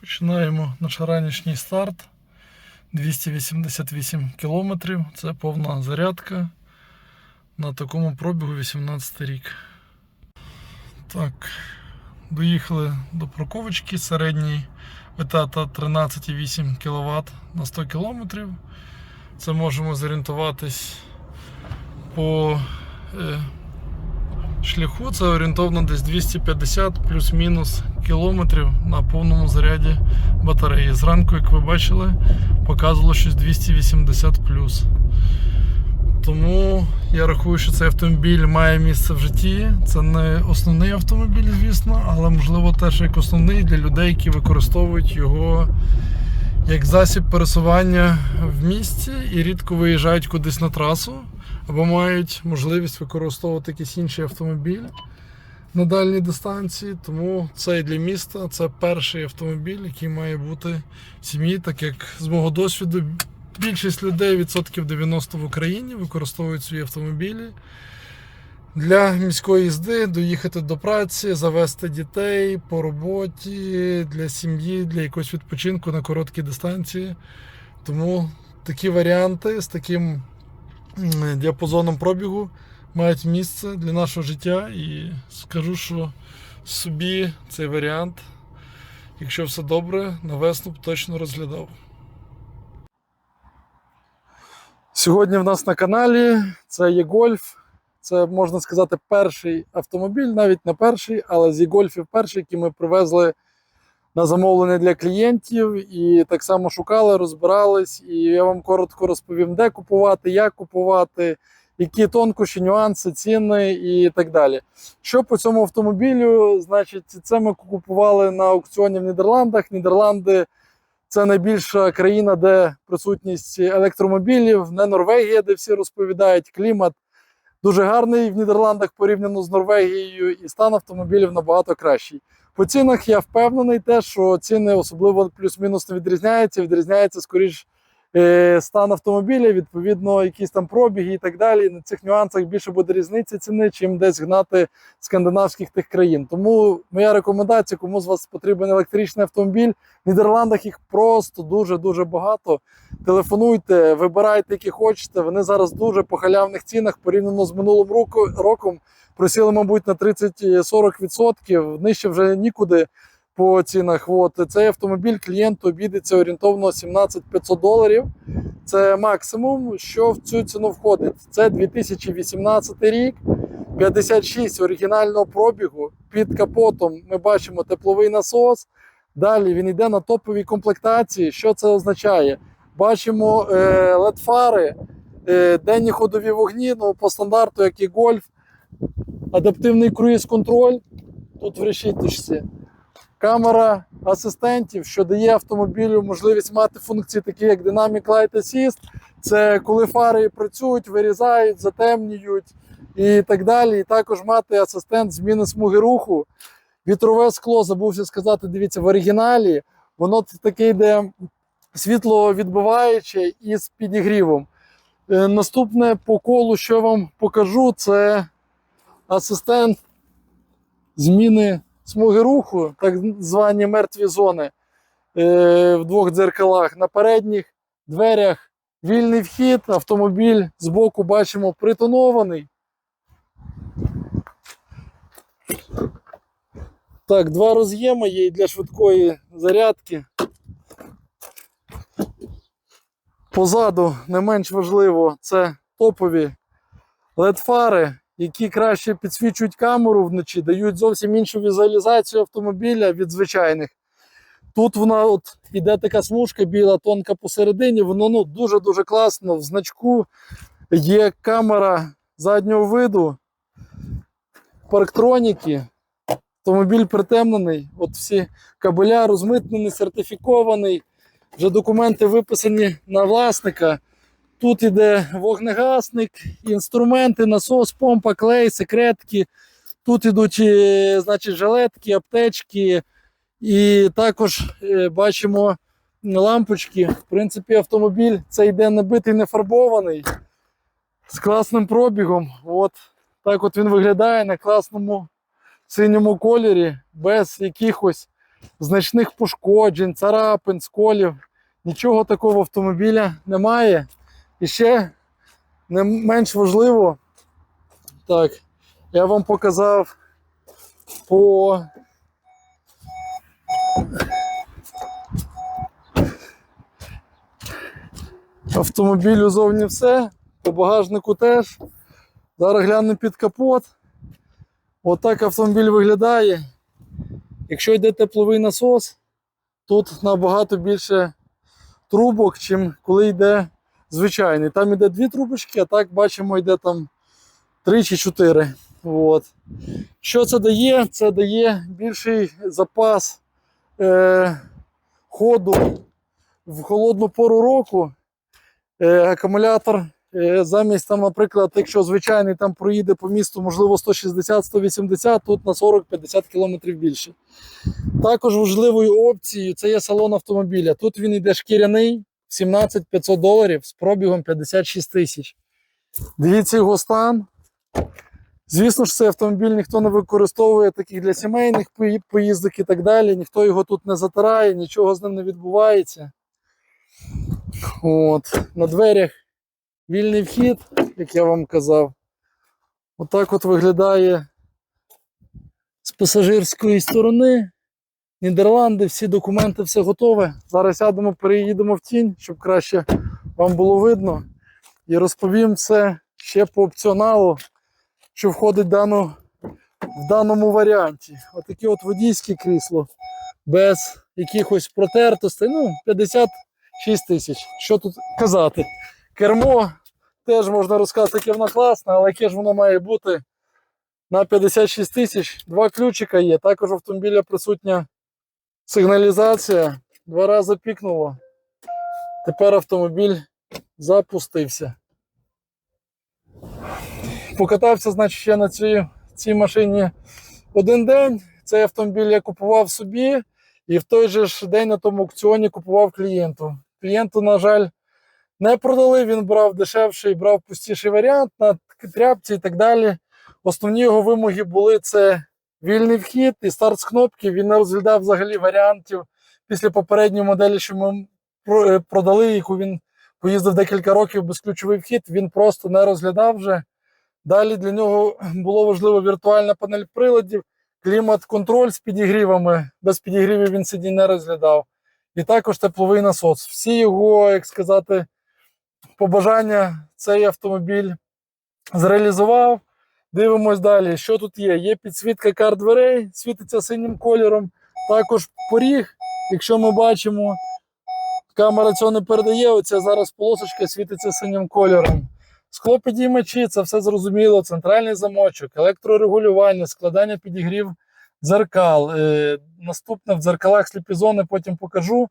Починаємо наш ранішній старт. 288 кілометрів. Це повна зарядка. На такому пробігу 18 рік. Так, доїхали до парковочки. Середній витрата 13,8 кВт на 100 кілометрів. Це можемо зорієнтуватись по е, шляху. Це орієнтовно десь 250 плюс-мінус кілометрів на повному заряді батареї. Зранку, як ви бачили, показувало щось 280 плюс. Тому я рахую, що цей автомобіль має місце в житті. Це не основний автомобіль, звісно, але можливо теж як основний для людей, які використовують його як засіб пересування в місті і рідко виїжджають кудись на трасу, або мають можливість використовувати якийсь інший автомобіль на дальній дистанції. Тому цей для міста це перший автомобіль, який має бути в сім'ї, так як з мого досвіду більшість людей, відсотків 90 в Україні, використовують свої автомобілі. Для міської їзди доїхати до праці, завести дітей по роботі, для сім'ї, для якогось відпочинку на короткі дистанції. Тому такі варіанти з таким діапазоном пробігу мають місце для нашого життя. І скажу, що собі цей варіант, якщо все добре, на весну б точно розглядав. Сьогодні в нас на каналі це є гольф. Це можна сказати перший автомобіль, навіть не перший, але з гольфів перший, який ми привезли на замовлення для клієнтів. І так само шукали, розбирались. І я вам коротко розповім, де купувати, як купувати, які тонкощі, нюанси, ціни і так далі. Що по цьому автомобілю? Значить, це ми купували на аукціоні в Нідерландах. Нідерланди це найбільша країна, де присутність електромобілів, не Норвегія, де всі розповідають клімат. Дуже гарний в Нідерландах порівняно з Норвегією, і стан автомобілів набагато кращий. По цінах я впевнений, те, що ціни особливо плюс-мінус не відрізняються. Відрізняється скоріш стан автомобіля, відповідно, якісь там пробіги і так далі. На цих нюансах більше буде різниця ціни, чим десь гнати скандинавських тих країн. Тому моя рекомендація, кому з вас потрібен електричний автомобіль. В Нідерландах їх просто дуже дуже багато. Телефонуйте, вибирайте, які хочете. Вони зараз дуже по халявних цінах порівняно з минулим роком. Просіли, мабуть, на 30-40%. Нижче вже нікуди по цінах. От цей автомобіль клієнту обійдеться орієнтовно 17 500 доларів. Це максимум, що в цю ціну входить. Це 2018 рік, 56 оригінального пробігу. Під капотом ми бачимо тепловий насос. Далі він йде на топовій комплектації. Що це означає? Бачимо е, LED-фари, е, денні ходові вогні, ну, по стандарту, як і гольф, адаптивний круїз-контроль. Тут в решіточці. Камера асистентів, що дає автомобілю можливість мати функції, такі як Dynamic Light Assist. Це коли фари працюють, вирізають, затемнюють і так далі. І також мати асистент зміни смуги руху. Вітрове скло, забувся сказати, дивіться, в оригіналі воно таке йде світло відбиваюче і з підігрівом. Е, Наступне по колу, що я вам покажу, це асистент зміни смуги руху, так звані мертві зони е, в двох дзеркалах. На передніх дверях вільний вхід, автомобіль збоку бачимо притонований. Так, два роз'єми є для швидкої зарядки. Позаду не менш важливо це топові LED-фари, які краще підсвічують камеру вночі, дають зовсім іншу візуалізацію автомобіля від звичайних. Тут вона от іде така смужка біла, тонка посередині, воно ну, дуже-дуже класно. В значку є камера заднього виду, парктроніки. Автомобіль притемнений, от всі кабеля розмитнений, сертифікований. Вже документи виписані на власника. Тут іде вогнегасник, інструменти, насос, помпа, клей, секретки. Тут ідуть е, значить, жилетки, аптечки. І також е, бачимо лампочки. В принципі, автомобіль це йде набитий, не фарбований, з класним пробігом. От так от він виглядає на класному синьому кольорі, без якихось значних пошкоджень, царапин, сколів. Нічого такого автомобіля немає. І ще не менш важливо, так, я вам показав по автомобілю зовні все, по багажнику теж. Зараз глянемо під капот. Отак автомобіль виглядає. Якщо йде тепловий насос, тут набагато більше трубок, чим коли йде звичайний. Там йде дві трубочки, а так бачимо, йде там три чи чотири. От. Що це дає? Це дає більший запас е, ходу в холодну пору року. Е, акумулятор е, замість там, наприклад, якщо звичайний там проїде по місту, можливо, 160-180, тут на 40-50 км більше. Також важливою опцією це є салон автомобіля. Тут він йде шкіряний 17 500 доларів з пробігом 56 тисяч. Дивіться його стан. Звісно ж, цей автомобіль ніхто не використовує таких для сімейних поїздок і так далі. Ніхто його тут не затирає, нічого з ним не відбувається. От. На дверях вільний вхід, як я вам казав. Отак от виглядає з пасажирської сторони. Нідерланди, всі документи, все готове. Зараз сядемо, переїдемо в тінь, щоб краще вам було видно. І розповім все ще по опціоналу, що входить в, дану, в даному варіанті. Отаке от водійське крісло без якихось протертостей. Ну, 56 тисяч. Що тут казати? Кермо теж можна розказати, яке воно класне, але яке ж воно має бути на 56 тисяч. Два ключика є. Також автомобіля присутня сигналізація. Два рази пікнуло. Тепер автомобіль запустився. Покатався, значить, ще на цій, цій машині один день. Цей автомобіль я купував собі, і в той же ж день на тому аукціоні купував клієнту. Клієнту, на жаль, не продали. Він брав дешевший, брав пустіший варіант на тряпці і так далі. Основні його вимоги були це вільний вхід і старт з кнопки. Він не розглядав взагалі варіантів після попередньої моделі, що ми е, продали, яку він поїздив декілька років безключовий вхід. Він просто не розглядав вже. Далі для нього було важливо віртуальна панель приладів, клімат-контроль з підігрівами. Без підігрівів він сидінь не розглядав. І також тепловий насос. Всі його, як сказати, побажання цей автомобіль зреалізував. Дивимось далі, що тут є. Є підсвітка кар дверей, світиться синім кольором. Також поріг, якщо ми бачимо, камера цього не передає. Оця зараз полосочка світиться синім кольором. Склопідіймачі, це все зрозуміло. Центральний замочок, електрорегулювання, складання підігрів дзеркал. Е, наступне в дзеркалах сліпізони, потім покажу.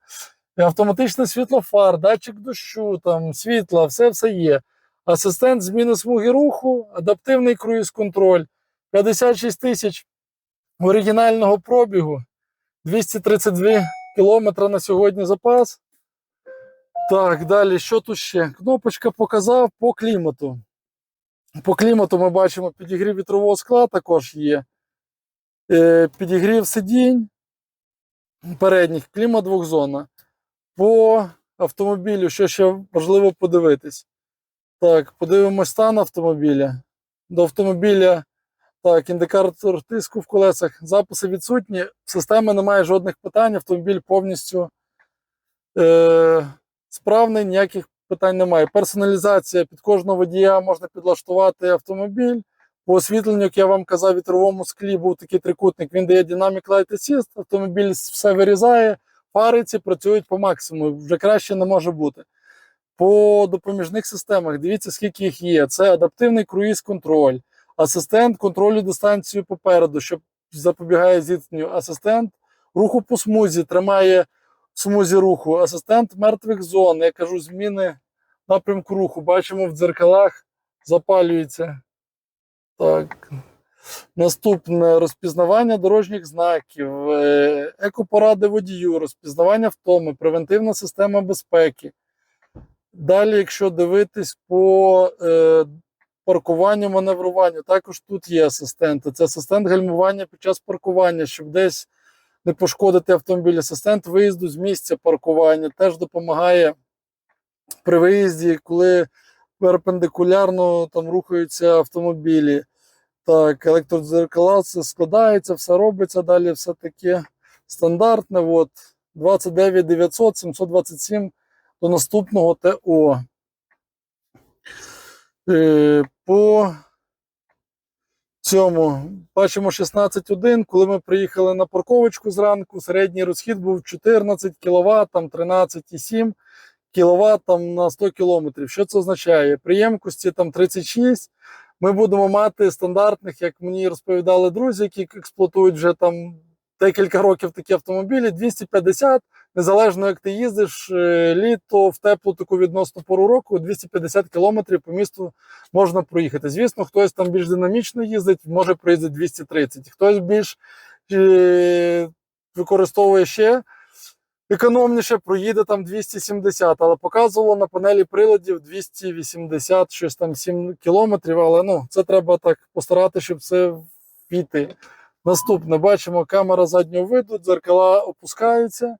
Автоматичне світло фар, датчик дощу, там, світла, все все є. Асистент зміни смуги руху, адаптивний круїз-контроль, 56 тисяч оригінального пробігу, 232 кілометри на сьогодні запас. Так, далі, що тут ще? Кнопочка показав по клімату. По клімату ми бачимо підігрів вітрового скла також є. Е, підігрів сидінь передніх, клімат двохзона. По автомобілю, що ще важливо подивитись. Так, подивимось стан автомобіля. До автомобіля так, індикатор тиску в колесах, записи відсутні, системи немає жодних питань, автомобіль повністю е, справний, ніяких питань немає. Персоналізація під кожного водія можна підлаштувати автомобіль. По освітленню, як я вам казав, вітровому склі був такий трикутник, він дає Dynamic Light Assist, автомобіль все вирізає, фари ці працюють по максимуму, вже краще не може бути. По допоміжних системах дивіться, скільки їх є. Це адаптивний круїз-контроль, асистент контролю дистанцію попереду, що запобігає зіткненню, асистент руху по смузі, тримає смузі руху, асистент мертвих зон. Я кажу, зміни напрямку руху. Бачимо в дзеркалах, запалюється. Так. Наступне розпізнавання дорожніх знаків, е, екопоради водію, розпізнавання втоми, превентивна система безпеки. Далі, якщо дивитись по е, паркуванню, маневруванню, також тут є асистенти. Це асистент гальмування під час паркування, щоб десь не пошкодити автомобіль. Асистент виїзду з місця паркування теж допомагає при виїзді, коли перпендикулярно там рухаються автомобілі. Так, електродзеркала, складається, все робиться, далі все таке стандартне. От, 29 900 727 до наступного ТО. Е, по цьому бачимо 16.1. Коли ми приїхали на парковочку зранку, середній розхід був 14 кВт, там 13,7 кВт на 100 км. Що це означає? При ємкості там 36. Ми будемо мати стандартних, як мені розповідали друзі, які експлуатують вже там декілька років такі автомобілі, 250, незалежно як ти їздиш, е, літо в теплу таку відносно пору року, 250 кілометрів по місту можна проїхати. Звісно, хтось там більш динамічно їздить, може проїздити 230, хтось більш е, використовує ще економніше, проїде там 270, але показувало на панелі приладів 280, щось там 7 кілометрів, але ну, це треба так постарати, щоб це війти. Наступне, бачимо, камера заднього виду, дзеркала опускаються.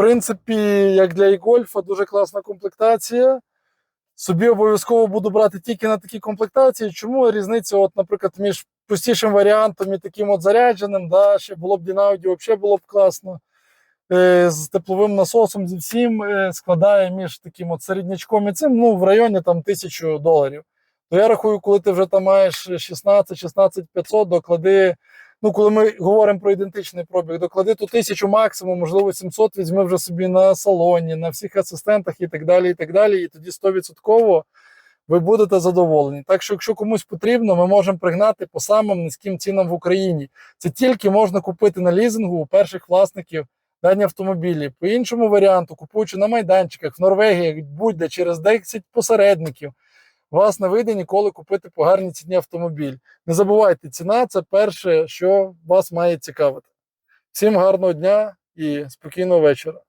Принципі, як для e-Golf, дуже класна комплектація. Собі обов'язково буду брати тільки на такі комплектації. Чому різниця, от, наприклад, між простішим варіантом і таким от зарядженим, да, ще було б Дінауді, взагалі було б класно. Е, з тепловим насосом зі всім е, складає між таким от середнячком і цим ну, в районі там, тисячу доларів. То я рахую, коли ти вже там маєш 16-16 500, доклади. Ну, коли ми говоримо про ідентичний пробіг, доклади ту тисячу максимум, можливо, 700 візьми вже собі на салоні, на всіх асистентах і так далі. І так далі. І тоді 100% ви будете задоволені. Так що, якщо комусь потрібно, ми можемо пригнати по самим низьким цінам в Україні. Це тільки можна купити на лізингу у перших власників дані автомобілі. По іншому варіанту, купуючи на майданчиках, в Норвегії, будь-де через 10 посередників, вас не вийде ніколи купити по гарній ціні автомобіль. Не забувайте, ціна це перше, що вас має цікавити. Всім гарного дня і спокійного вечора.